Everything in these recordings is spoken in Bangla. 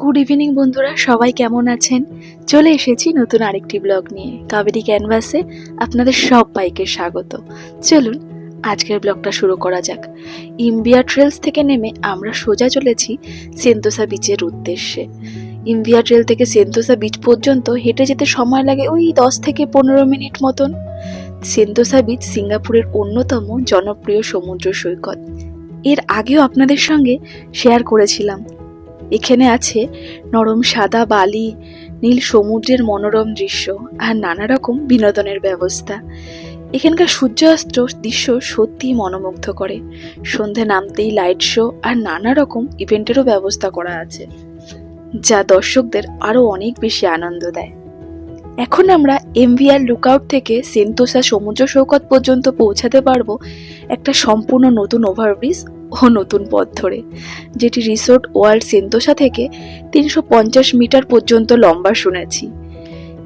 গুড ইভিনিং বন্ধুরা, সবাই কেমন আছেন? চলে এসেছি নতুন আরেকটি ব্লগ নিয়ে। কাবেরি ক্যানভাসে আপনাদের সব সবাইকে স্বাগত। চলুন, আজকের ব্লগটা শুরু করা যাক। ইম্বিয়া ট্রেলস থেকে নেমে আমরা সোজা চলেছি সেন্তোসা বিচের উদ্দেশ্যে। ইম্বিয়া ট্রেল থেকে সেন্তোসা বিচ পর্যন্ত হেঁটে যেতে সময় লাগে ওই দশ থেকে পনেরো মিনিট মতন। সেন্তোসা বিচ সিঙ্গাপুরের অন্যতম জনপ্রিয় সমুদ্র সৈকত। এর আগেও আপনাদের সঙ্গে শেয়ার করেছিলাম। এখানে আছে নরম সাদা বালি, নীল সমুদ্রের মনোরম দৃশ্য আর নানা রকম বিনোদনের ব্যবস্থা। এখানকার সূর্যাস্ত দৃশ্য সত্যিই মনোমুগ্ধ করে। সন্ধে নামতেই লাইট শো আর নানা রকম ইভেন্টেরও ব্যবস্থা করা আছে, যা দর্শকদের আরও অনেক বেশি আনন্দ দেয়। এখন আমরা এমভিআর লুকআউট থেকে সেন্তোসা সমুদ্র সৈকত পর্যন্ত পৌঁছাতে পারব একটা সম্পূর্ণ নতুন ওভারব্রিজ ও নতুন পথ ধরে। যেটি রিসোর্ট ওয়ার্ল্ড সেন্তোসা থেকে তিনশো পঞ্চাশ মিটার পর্যন্ত লম্বা শুনেছি।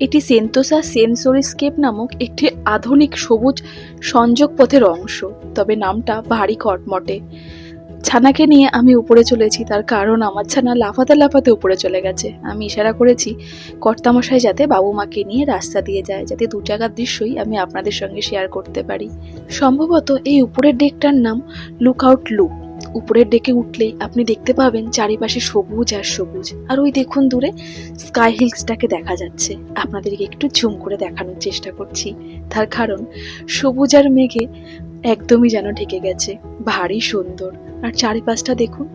এটি সেন্তোসা সেন্সোরিস্কেপ নামক একটি আধুনিক সবুজ সংযোগ পথের অংশ, তবে নামটা ভারী কটমটে। ছানাকে নিয়ে আমি উপরে চলেছি, তার কারণ আমার ছানা লাফাতে লাফাতে উপরে চলে গেছে। আমি ইশারা করেছি, কর্তামশাই, যাতে বাবু মাকে নিয়ে রাস্তা দিয়ে যায়, যাতে দু জায়গার দৃশ্যই আমি আপনাদের সঙ্গে শেয়ার করতে পারি। সম্ভবত এই উপরের ডেকটার নাম লুক আউট লুক উপরের ডেকে উঠলেই আপনি দেখতে পাবেন চারিপাশে সবুজ আর সবুজ। আর ওই দেখুন দূরে স্কাই হিলসটাকে দেখা যাচ্ছে। আপনাদেরকে একটু ঝুম করে দেখানোর চেষ্টা করছি। তার কারণ, সবুজ আর মেঘে একদমই যেন ঢেকে গেছে। ভারী সুন্দর। আর চারিপাশটা দেখুন,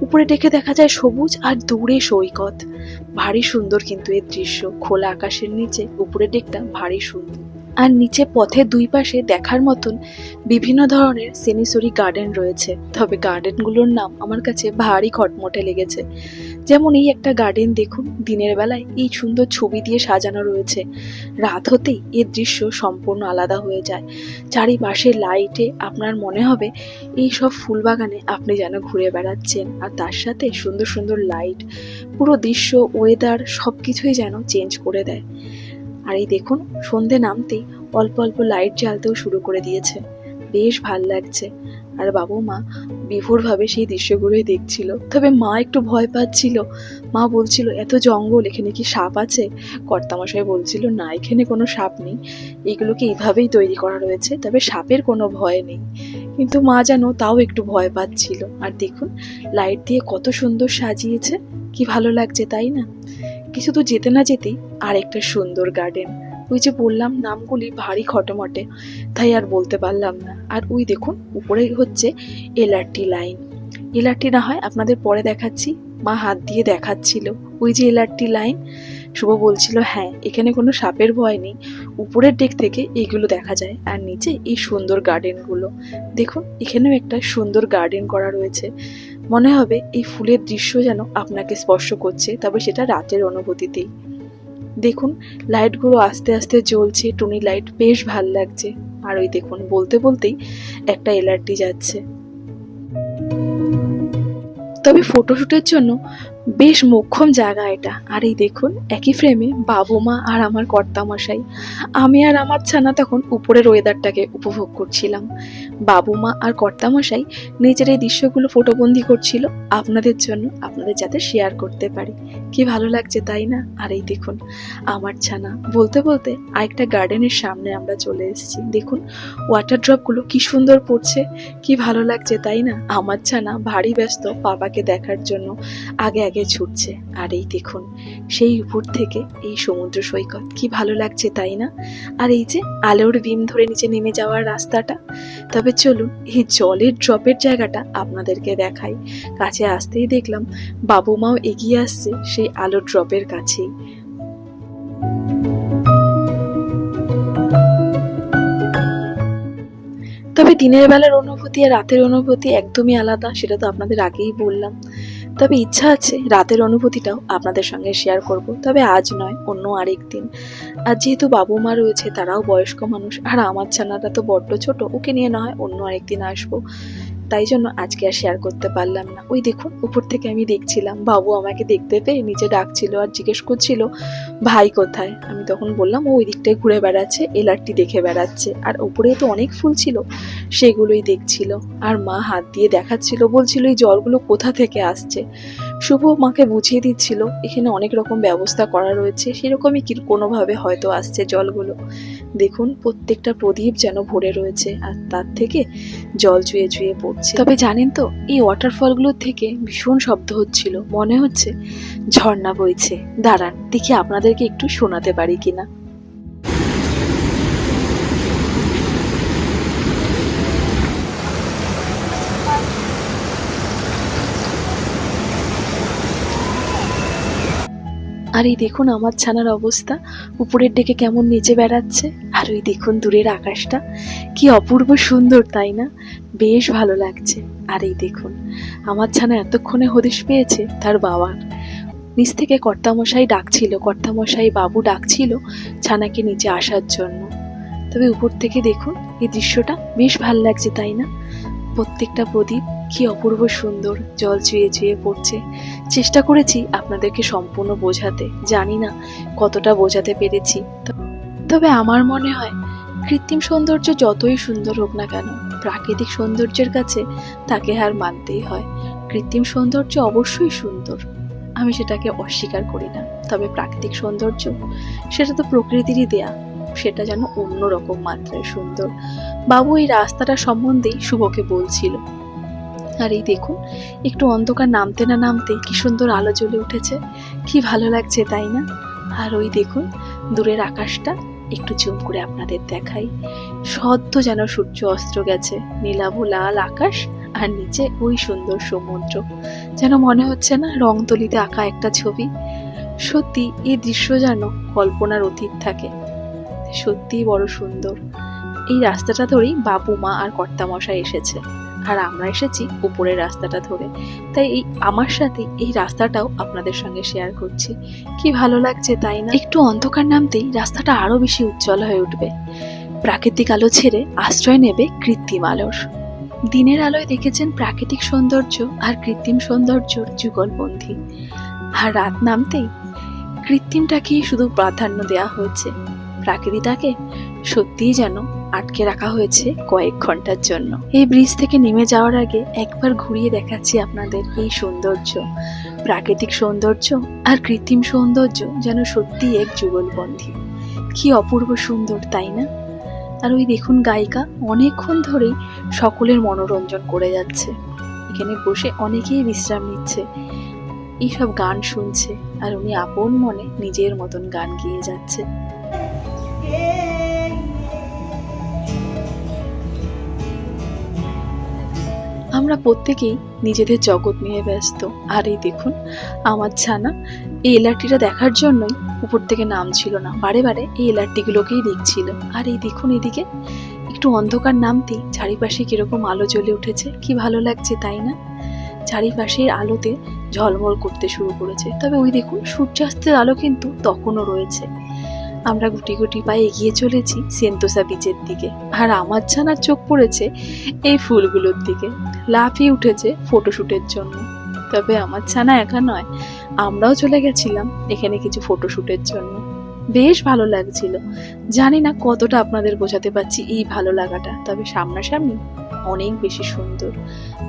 উপরে ডেকে দেখা যায় সবুজ আর দূরে সৈকত। ভারী সুন্দর কিন্তু এর দৃশ্য। খোলা আকাশের নিচে উপরের ডেকটা ভারী সুন্দর। আর নিচে পথের দুই পাশে দেখার মতন বিভিন্ন ধরনের সেনিসরি গার্ডেন রয়েছে। তবে গার্ডেনগুলোর নাম আমার কাছে ভারী খটমটে লেগেছে। যেমন এই একটা গার্ডেন দেখুন, দিনের বেলায় এই সুন্দর ছবি দিয়ে সাজানো রয়েছে। রাত হতেই এর দৃশ্য সম্পূর্ণ আলাদা হয়ে যায়। চারিপাশে লাইটে আপনার মনে হবে, এই সব ফুলবাগানে আপনি যেন ঘুরে বেড়াচ্ছেন। আর তার সাথে সুন্দর সুন্দর লাইট, পুরো দৃশ্য ওয়েদার সব কিছুই যেন চেঞ্জ করে দেয়। আর এই দেখুন, সন্ধে নামতেই অল্প অল্প লাইট জ্বালতেও শুরু করে দিয়েছে। বেশ ভালো লাগছে। আর বাবু মা বিভোরভাবে সেই দৃশ্যগুলোই দেখছিল। তবে মা একটু ভয় পাচ্ছিল। মা বলছিল, এত জঙ্গল, এখানে কি সাপ আছে? কর্তামশাই বলছিল, না, এখানে কোনো সাপ নেই। এগুলোকে এইভাবেই তৈরি করা রয়েছে, তবে সাপের কোনো ভয় নেই। কিন্তু মা যেন তাও একটু ভয় পাচ্ছিল। আর দেখুন, লাইট দিয়ে কত সুন্দর সাজিয়েছে। কি ভালো লাগছে, তাই না? কিছু তো যেতে না যেতেই আর একটা সুন্দর গার্ডেন ওই যে বললাম, নামগুলি ভারী খটমটে, তাই আর বলতে পারলাম না। আর ওই দেখুন, উপরে হচ্ছে এলআরটি লাইন এলআরটি না হয়, আপনাদের পরে দেখাচ্ছি। মা হাত দিয়ে দেখাচ্ছিল। ওই যে এলআরটি লাইন শুভ বলছিল হ্যাঁ এখানে কোনো সাপের ভয় নেই। উপরের ডেক থেকে এইগুলো দেখা যায়, আর নিচে এই সুন্দর গার্ডেনগুলো দেখুন, এখানেও একটা সুন্দর গার্ডেন করা রয়েছে। মনে হবে এই ফুলের দৃশ্য যেন আপনাকে স্পর্শ করছে, তবে সেটা রাতের অনুভূতিতেই। দেখুন, লাইটগুলো আস্তে আস্তে জ্বলছে, টুনি লাইট বেশ ভালো লাগছে। আর ওই দেখুন, বলতে বলতেই একটা এলআরটি যাচ্ছে। তবে ফটোশুটের জন্য বেশ মোক্ষম জায়গা এটা। আর এই দেখুন, একই ফ্রেমে বাবু মা আর আমার কর্তামশাই। আমি আর আমার ছানা তখন উপরের ওয়েদারটাকে উপভোগ করছিলাম। বাবু মা আর কর্তামশাই নিজের এই দৃশ্যগুলো ফটোবন্দি করছিল আপনাদের জন্য, আপনাদের যাতে শেয়ার করতে পারি। কি ভালো লাগছে তাই না? আর এই দেখুন, আমার ছানা। বলতে বলতে আরেকটা গার্ডেনের সামনে আমরা চলে এসেছি। দেখুন ওয়াটার ড্রপগুলো কি সুন্দর পড়ছে। কি ভালো লাগছে তাই না? আমার ছানা ভারী ব্যস্ত পাপাকে দেখার জন্য। আগে আগে ছুটছে। আর এই দেখুন, সেই উপর থেকে এই সমুদ্র সৈকত। কি ভালো লাগছে, তাই না? আর এই যে আলোর বিম ধরে নিচে নেমে যাওয়ার রাস্তাটা। তবে চলুন, এই জলের ড্রপের জায়গাটা আপনাদেরকে দেখাই। কাছে আসতেই দেখলাম বাবু মাও এগিয়ে আসছে সেই আলোর ড্রপের কাছেই। তবে দিনের বেলার অনুভূতি আর রাতের অনুভূতি একদমই আলাদা, সেটা তো আপনাদের আগেই বললাম। তবে ইচ্ছা আছে, রাতের অনুভূতিটাও আপনাদের সঙ্গে শেয়ার করব। তবে আজ নয়, অন্য আরেক দিন আর যেহেতু বাবু মা রয়েছে, তারাও বয়স্ক মানুষ, আর আমার ছানাটা তো বড্ড ছোট, ওকে নিয়ে না হয় অন্য আরেক দিন আসব। তাই জন্য আজকে আর শেয়ার করতে পারলাম না। ওই দেখুন, উপর থেকে আমি দেখছিলাম, বাবু আমাকে দেখতে পেয়ে নিচে ডাকছিল আর জিজ্ঞেস করছিল, ভাই কোথায়? আমি তখন বললাম ওই দিকটায় ঘুরে বেড়াচ্ছে এলারটি দেখে বেড়াচ্ছে। আর ওপরে তো অনেক ফুল ছিল, সেগুলোই দেখছিল। আর মা হাত দিয়ে দেখাচ্ছিল, বলছিল, এই জলগুলো কোথা থেকে আসছে? শুভ মাকে বুঝিয়ে দিচ্ছিল, এখানে অনেক রকম ব্যবস্থা করা রয়েছে, সেরকমই কি কোনোভাবে হয়তো আসছে জলগুলো? দেখুন, প্রত্যেকটা প্রদীপ যেন ভরে রয়েছে, আর তার থেকে জল চুয়ে চুয়ে পড়ছে। তবে জানেন তো, এই ওয়াটারফলগুলোর থেকে ভীষণ শব্দ হচ্ছিল, মনে হচ্ছে ঝর্ণা বইছে। দাঁড়ান, দেখি আপনাদেরকে একটু শোনাতে পারি কিনা। আর এই দেখুন আমার ছানার অবস্থা। উপরের ডেকে কেমন নিচে বেড়াচ্ছে। আর ওই দেখুন দূরের আকাশটা। কি অপূর্ব সুন্দর, তাই না? বেশ ভালো লাগছে। আর এই দেখুন, আমার ছানা এতক্ষণে হদিশ পেয়েছে তার বাবার। নিচ থেকে কর্তামশাই ডাকছিল, কর্তামশাই বাবু ডাকছিল ছানাকে নিচে আসার জন্য। তবে উপর থেকে দেখুন, এই দৃশ্যটা বেশ ভালো লাগছে, তাই না? প্রত্যেকটা প্রদীপ কি অপূর্ব সুন্দর জল চুয়ে চুয়ে পড়ছে। চেষ্টা করেছি আপনাদেরকে সম্পূর্ণ বোঝাতে। জানি না কতটা বোঝাতে পেরেছি। তবে আমার মনে হয় কৃত্রিম সৌন্দর্য যতই সুন্দর হোক না কেন, প্রাকৃতিক সৌন্দর্যের কাছে তাকে হার মানতেই হয়। কৃত্রিম সৌন্দর্য অবশ্যই সুন্দর। আমি সেটাকে অস্বীকার করি না। তবে প্রাকৃতিক সৌন্দর্য, সেটা তো প্রকৃতিরই দেয়া। সেটা যেন অন্যরকম মাত্রায় সুন্দর। বাবু, এই রাস্তাটা সম্বন্ধেই শুভকে বলছিল। আর এই দেখুন, একটু অন্ধকার নামতে না নামতে কি সুন্দর আলো জ্বলে উঠেছে। কি ভালো লাগছে, তাই না? আর ওই দেখুন, দূরের আকাশটা একটু জুম করে আপনাদের দেখাই। সদ্য যেন সূর্য অস্ত্র গেছে, নীলাভ লাল আকাশ আর নিচে ওই সুন্দর সমুদ্র। যেন মনে হচ্ছে না রংতলিতে আঁকা একটা ছবি। সত্যি, এই দৃশ্য যেন কল্পনার অতীত থাকে। সত্যিই বড় সুন্দর। এই রাস্তাটা ধরেই বাবু, মা আর কর্তামশাই এসেছে। আর আমরা এসেছি উপরের রাস্তাটা ধরে। তাই এই আমার সাথে এই রাস্তাটাও আপনাদের সঙ্গে শেয়ার করছি। কি ভালো লাগছে, তাই না? একটু অন্ধকার নামতেই রাস্তাটা আরও বেশি উজ্জ্বল হয়ে উঠবে। প্রাকৃতিক আলো ছেড়ে আশ্রয় নেবে কৃত্রিম আলোর। দিনের আলোয় দেখেছেন প্রাকৃতিক সৌন্দর্য আর কৃত্রিম সৌন্দর্যর যুগলবন্ধী আর রাত নামতেই কৃত্রিমটাকেই শুধু প্রাধান্য দেওয়া হয়েছে। প্রাকৃতিটাকে সত্যিই যেন আটকে রাখা হয়েছে কয়েক ঘণ্টার জন্য। এই ব্রিজ থেকে নেমে যাওয়ার আগে একবার ঘুরিয়ে দেখাচ্ছি আপনাদের এই সৌন্দর্য। প্রাকৃতিক সৌন্দর্য আর কৃত্রিম সৌন্দর্য যেন সত্যি এক যুগলবন্ধী কি অপূর্ব সুন্দর, তাই না? আর ওই দেখুন গায়িকা অনেকক্ষণ ধরেই সকলের মনোরঞ্জন করে যাচ্ছে। এখানে বসে অনেকেই বিশ্রাম নিচ্ছে। এইসব গান শুনছে আর উনি আপন মনে নিজের মতন গান গেয়ে যাচ্ছে। আমরা প্রত্যেকেই নিজেদের জগৎ নিয়ে ব্যস্ত। আর এই দেখুন, আমার ছানা এই এলআরটিটা দেখার জন্যই উপর থেকে নাম ছিল না। বারে বারে এই এলআরটিগুলোকেই দেখছিল। আর এই দেখুন এদিকে, একটু অন্ধকার নামতেই চারিপাশে কীরকম আলো জ্বলে উঠেছে। কি ভালো লাগছে, তাই না? চারিপাশের আলোতে ঝলমল করতে শুরু করেছে। তবে ওই দেখুন, সূর্যাস্তের আলো কিন্তু তখনও রয়েছে। আমরা গুটি গুটি পায়ে এগিয়ে চলেছি সেন্তোসা বিচের দিকে। আর আমার ছানার চোখ পড়েছে এই ফুলগুলোর দিকে। লাফিয়ে উঠেছে ফটোশুটের জন্য। তবে আমার ছানা একা নয়, আমরাও চলে গেছিলাম এখানে কিছু ফটোশুটের জন্য। বেশ ভালো লাগছিল। জানি না কতটা আপনাদের বোঝাতে পারছি এই ভালো লাগাটা, তবে সামনাসামনি অনেক বেশি সুন্দর।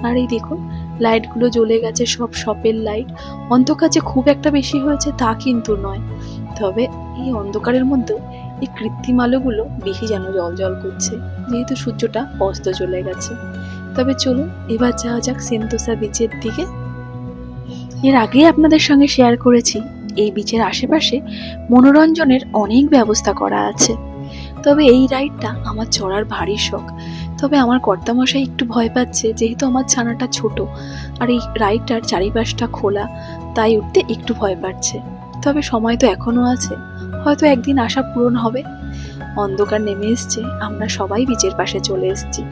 আর এই দেখুন, লাইটগুলো জ্বলে গেছে, সব শপের লাইট। অন্ধকার যে খুব একটা বেশি হয়েছে তা কিন্তু নয়। তবে এই অন্ধকারের মধ্যেও এই কৃত্রিম আলোগুলো বেশি যেন জল করছে, যেহেতু সূর্যটা অস্ত চলে গেছে। তবে চলুন, এবার যাওয়া যাক সেন্তোসা বিচের দিকে। এর আগেই আপনাদের সঙ্গে শেয়ার করেছি, এই বিচের আশেপাশে মনোরঞ্জনের অনেক ব্যবস্থা করা আছে। তবে এই রাইডটা আমার চড়ার ভারী শখ। তবে আমার কর্তামশাই একটু ভয় পাচ্ছে, যেহেতু আমার ছানাটা ছোট, আর এই রাইডটার চারিপাশটা খোলা, তাই উঠতে একটু ভয় পাচ্ছে। তবে সময় তো এখনও আছে। হয়তো একদিন আশা পূরণ হবে। অন্ধকার নেমে এসছে, আমরা সবাই বিচের পাশে চলে এসেছি।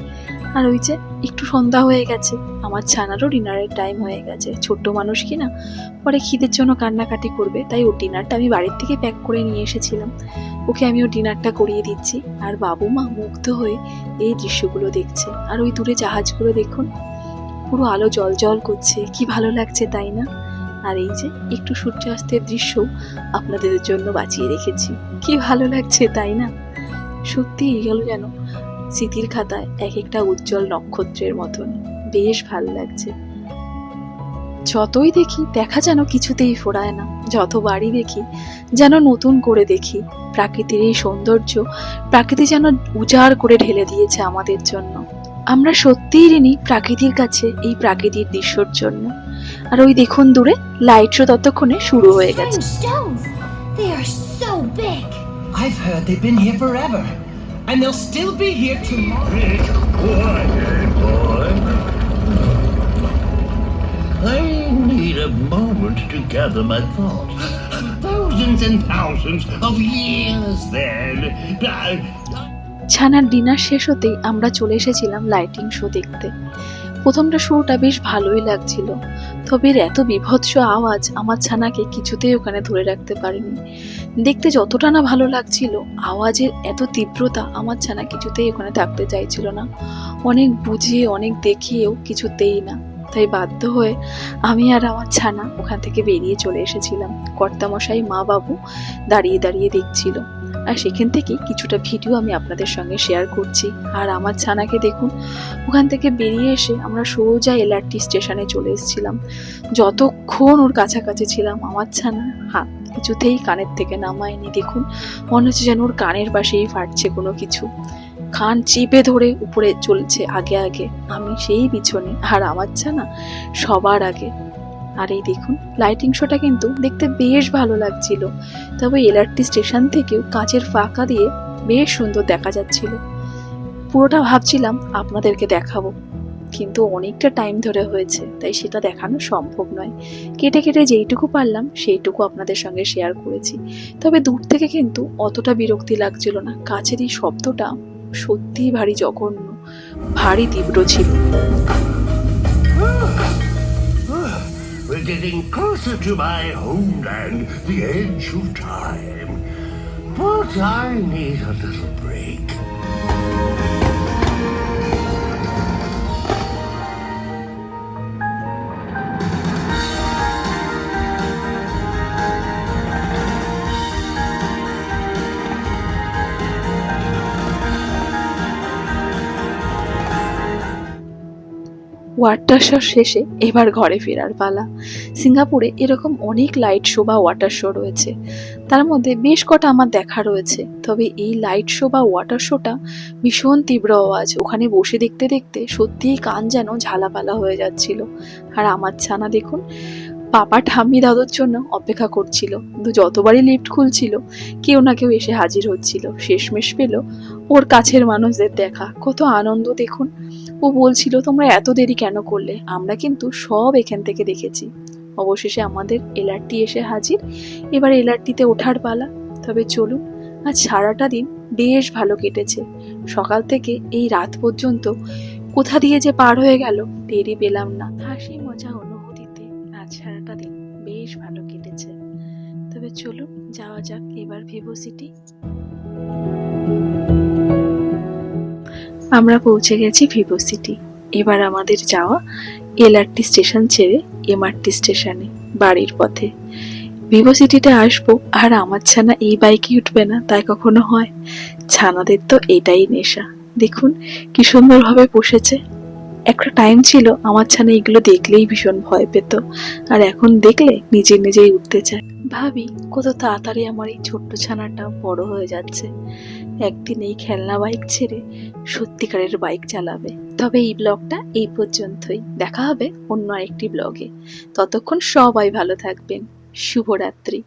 আর ওই যে একটু সন্ধ্যা হয়ে গেছে, আমার ছানারও ডিনারের টাইম হয়ে গেছে। ছোট্ট মানুষ কি না? পরে খিদের জন্য কান্নাকাটি করবে, তাই ওর ডিনারটা আমি বাড়ির থেকে প্যাক করে নিয়ে এসেছিলাম। ওকে আমি ওর ডিনারটা করিয়ে দিচ্ছি। আর বাবু মা মুগ্ধ হয়ে এই দৃশ্যগুলো দেখছে। আর ওই দূরে জাহাজগুলো দেখুন, পুরো আলো জল জল করছে, কি ভালো লাগছে তাই না? আর এই যে একটু সূর্যাস্তের দৃশ্য আপনাদের জন্য বাঁচিয়ে রেখেছি। কি ভালো লাগছে, তাই না? সত্যি এগুলো যেন স্মৃতির খাতায় এক একটা উজ্জ্বল নক্ষত্রের মতন। বেশ ভালো লাগছে। যতই দেখি, দেখা যেন কিছুতেই ফোরায় না। যতবারই দেখি, যেন নতুন করে দেখি, প্রাকৃতির এই সৌন্দর্য, প্রাকৃতি যেন উজাড় করে ঢেলে দিয়েছে আমাদের জন্য। আমরা সত্যিই ঋণী প্রাকৃতির কাছে এই প্রাকৃতিক দৃশ্যর জন্য। আর ওই দেখুন দূরে লাইট শো ততক্ষণে শুরু হয়ে গেছে। ছানার ডিনার শেষ হতেই আমরা চলে এসেছিলাম লাইটিং শো দেখতে। প্রথমটা শোটা বেশ ভালোই লাগছিল। এর এত বিভৎস আওয়াজ আমার ছানাকে কিছুতেই ওখানে ধরে রাখতে পারেনি। দেখতে যতটা না ভালো লাগছিল, আওয়াজের এত তীব্রতা আমার ছানা কিছুতেই ওখানে থাকতে চাইছিল না। অনেক বুঝিয়ে, অনেক দেখিয়েও কিছুতেই না। তাই বাধ্য হয়ে আমি আর আমার ছানা ওখান থেকে বেরিয়ে চলে এসেছিলাম। কর্তামশাই, মা বাবু দাঁড়িয়ে দাঁড়িয়ে দেখছিল। আর সেখান থেকে কিছুটা ভিডিও আমি আপনাদের সঙ্গে শেয়ার করছি। আর আমার ছানাকে দেখুন, ওখান থেকে বেরিয়ে এসে আমরা সোজা এলআরটি স্টেশনে চলে এসেছিলাম। যতক্ষণ ওর কাছাকাছি ছিলাম, আমার ছানা হ্যাঁ কিছুতেই কানের থেকে নামায়নি। দেখুন, মনে হচ্ছে যেন ওর কানের পাশেই ফাটছে কোনো কিছু। খান চেপে ধরে উপরে চলছে আগে আগে। আমি সেই পিছনে আর আমার ছানা সবার আগে আর এই দেখুন লাইটিং শোটা কিন্তু দেখতে বেশ ভালো লাগছিল। তবে এলআরটি স্টেশন থেকেও কাঁচের ফাঁকা দিয়ে বেশ সুন্দর দেখা যাচ্ছিল। পুরোটা ভাবছিলাম আপনাদেরকে দেখাবো, কিন্তু অনেকটা টাইম ধরে হয়েছে, তাই সেটা দেখানো সম্ভব নয়। কেটে কেটে যেইটুকু পারলাম, সেইটুকু আপনাদের সঙ্গে শেয়ার করেছি। তবে দূর থেকে কিন্তু অতটা বিরক্তি লাগছিল না। কাছের এই শব্দটা সত্যিই ভারী জঘন্য, ভারী তীব্র ছিল। We're getting closer to my homeland, the edge of time. But I need a little break. Water show শেষে এবার ঘরে ফেরার পালা। সিঙ্গাপুরে এরকম অনেক লাইট শো বা ওয়াটার শো রয়েছে। তার মধ্যে বেশ কটা আমার দেখা রয়েছে। তবে এই লাইট শো বা ওয়াটার শোটা ভীষণ তীব্র আওয়াজ। ওখানে বসে দেখতে দেখতে সত্যিই কান যেন ঝালাপালা হয়ে যাচ্ছিল। আর আমার ছানা দেখুন, পাপা ঠাম্মি দাদুর জন্য অপেক্ষা করছিল। কিন্তু যতবারই লিফট খুলছিল, কেউ না কেউ এসে হাজির হচ্ছিল। শেষমেশ পেল ওর কাছের মানুষদের দেখা। কত আনন্দ দেখুন। ও বলছিল, তোমরা এত দেরি কেন করলে? আমরা কিন্তু সব এখান থেকে দেখেছি। অবশেষে আমাদের এলআরটি এসে হাজির। এবার এলআরটিতে ওঠার পালা। তবে চলুন, আজ সারাটা দিন বেশ ভালো কেটেছে। সকাল থেকে এই রাত পর্যন্ত কোথা দিয়ে যে পার হয়ে গেল টেরই পেলাম না। হাসি মজা অনুভূতিতে আজ সারাটা দিন বেশ ভালো কেটেছে। তবে চলুন, যাওয়া যাক এবার ভিভো সিটি। আমরা পৌঁছে গেছি ভিভো সিটি। এবার আমাদের যাওয়া এলআরটি স্টেশন ছেড়ে এমআরটি স্টেশনে, বাড়ির পথে। ভিভো সিটিতে আসব আর আমার ছানা এই বাইকে উঠবে না, তাই কখনো হয়। ছানাদের তো এটাই নেশা। দেখুন কি সুন্দরভাবে বসেছে। একটা টাইম ছিল, আমার ছানা এগুলো দেখলেই ভীষণ ভয় পেত। আর এখন দেখলে নিজে নিজেই উঠতে চায়। ভাবি, কত তাড়াতাড়ি আমার এই ছোট্ট ছানাটা বড় হয়ে যাচ্ছে। একদিন এই খেলনা বাইক ছেড়ে সত্যিকারের বাইক চালাবে। তবে এই ব্লগটা এই পর্যন্তই। দেখা হবে অন্য আরেকটি ব্লগে ততক্ষণ সবাই ভালো থাকবেন। শুভরাত্রি।